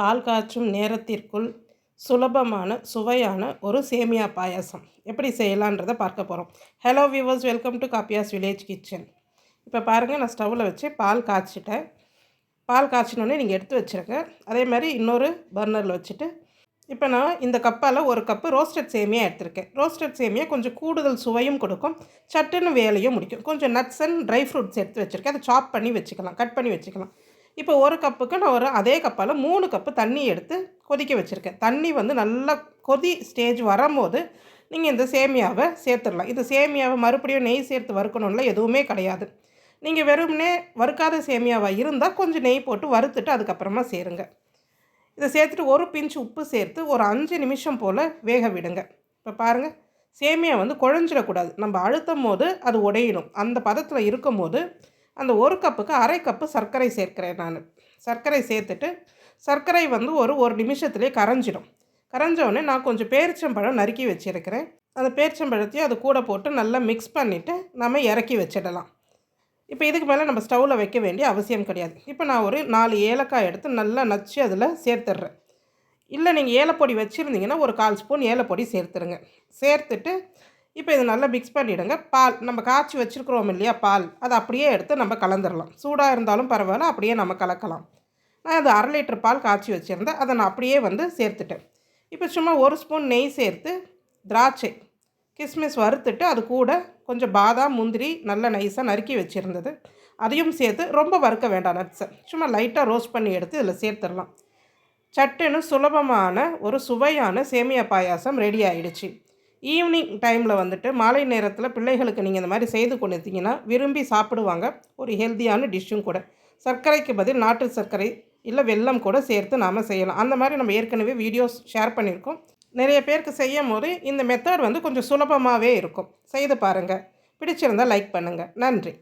பால் காய்ச்சும் நேரத்திற்குள் சுலபமான சுவையான ஒரு சேமியா பாயாசம். எப்படி செய்யலான்றதை பார்க்க போகிறோம் hello viewers welcome to Kappiyas village kitchen இப்போ பாருங்கள் நான் ஸ்டவ்வில் வச்சு பால் காய்ச்சிட்டேன். பால் காய்ச்சினோடனே நீங்கள் எடுத்து வச்சுருங்க. அதே மாதிரி இன்னொரு பர்னரில் வச்சுட்டு இப்போ நான் இந்த கப்பால் ஒரு கப்பு ரோஸ்டட் சேமியா எடுத்திருக்கேன். ரோஸ்டட் சேமியா கொஞ்சம் கூடுதல் சுவையும் கொடுக்கும். சட்டுன்னு வேலையும் முடிக்கும். கொஞ்சம் நட்ஸ் அண்ட் ட்ரை ஃப்ரூட்ஸ் எடுத்து வச்சுருக்கேன். அதை சாப் பண்ணி வச்சுக்கலாம். கட் பண்ணி வச்சுக்கலாம். இப்போ ஒரு கப்புக்கு நான் ஒரு அதே கப்பால் மூணு கப்பு தண்ணி எடுத்து கொதிக்க வச்சுருக்கேன். தண்ணி வந்து நல்லா கொதி ஸ்டேஜ் வரும்போது நீங்கள் இந்த சேமியாவை சேர்த்துடலாம். இந்த சேமியாவை மறுபடியும் நெய் சேர்த்து வறுக்கணும்ல எதுவுமே கிடையாது. நீங்கள் வெறும்னே வறுக்காத சேமியாவாக இருந்தால் கொஞ்சம் நெய் போட்டு வறுத்துட்டு அதுக்கப்புறமா சேருங்க. இதை சேர்த்துட்டு ஒரு பிஞ்சு உப்பு சேர்த்து ஒரு அஞ்சு நிமிஷம் போல் வேக விடுங்க. இப்போ பாருங்கள் சேமியா வந்து குழஞ்சிடக்கூடாது. நம்ம அழுத்தும் போது அது உடையணும். அந்த பதத்தில் இருக்கும் போது அந்த ஒரு கப்புக்கு அரை கப்பு சர்க்கரை சேர்க்கிறேன் நான். சர்க்கரை சேர்த்துட்டு சர்க்கரை வந்து ஒரு ஒரு நிமிஷத்துலேயே கரைஞ்சிடும். கரைஞ்சோடனே நான் கொஞ்சம் பேரிச்சம்பழம் நறுக்கி வச்சுருக்கிறேன். அந்த பேரிச்சம்பழத்தையும் அது கூட போட்டு நல்லா மிக்ஸ் பண்ணிவிட்டு நம்ம இறக்கி வச்சிடலாம். இப்போ இதுக்கு மேலே நம்ம ஸ்டவ்வில் வைக்க வேண்டிய அவசியம் கிடையாது. இப்போ நான் ஒரு நாலு ஏலக்காய் எடுத்து நல்லா நச்சு அதில் சேர்த்துட்றேன். இல்லை நீங்கள் ஏலப்பொடி வச்சுருந்தீங்கன்னா ஒரு கால் ஸ்பூன் ஏலப்பொடி சேர்த்துருங்க சேர்த்துட்டு இப்போ இது நல்லா மிக்ஸ் பண்ணிவிடுங்க பால் நம்ம காய்ச்சி வச்சுருக்குறோம் இல்லையா பால். அதை அப்படியே எடுத்து நம்ம கலந்துடலாம் சூடாக இருந்தாலும் பரவாயில்ல அப்படியே நம்ம கலக்கலாம். நான் அது அரை லிட்டர் பால் காய்ச்சி வச்சுருந்தேன். அதை நான் அப்படியே வந்து சேர்த்துட்டேன். இப்போ சும்மா ஒரு ஸ்பூன் நெய் சேர்த்து திராட்சை கிஸ்மிஸ் வறுத்துட்டு அது கூட கொஞ்சம் பாதாம் முந்திரி நல்ல நைஸாக நறுக்கி வச்சுருந்தது. அதையும் சேர்த்து ரொம்ப வறுக்க வேண்டாம் நட்ஸை சும்மா லைட்டாக ரோஸ்ட் பண்ணி எடுத்து இதில் சேர்த்துடலாம். சட்டுன்னு சுலபமான ஒரு சுவையான சேமியா பாயாசம் ரெடி ஆகிடுச்சு ஈவினிங் டைமில் வந்துட்டு மாலை நேரத்தில் பிள்ளைகளுக்கு நீங்கள் இந்த மாதிரி செய்து கொடுத்தீங்கன்னா விரும்பி சாப்பிடுவாங்க. ஒரு ஹெல்த்தியான டிஷ்ஷும் கூட. சர்க்கரைக்கு பதில் நாட்டு சர்க்கரை இல்லை வெல்லம் கூட சேர்த்து நாம் செய்யலாம். அந்த மாதிரி நம்ம ஏற்கனவே வீடியோஸ் ஷேர் பண்ணியிருக்கோம். நிறைய பேருக்கு செய்யும் போது இந்த மெத்தட் வந்து கொஞ்சம் சுலபமாகவே இருக்கும். செய்து பாருங்கள் பிடிச்சிருந்தால் லைக் பண்ணுங்கள் நன்றி.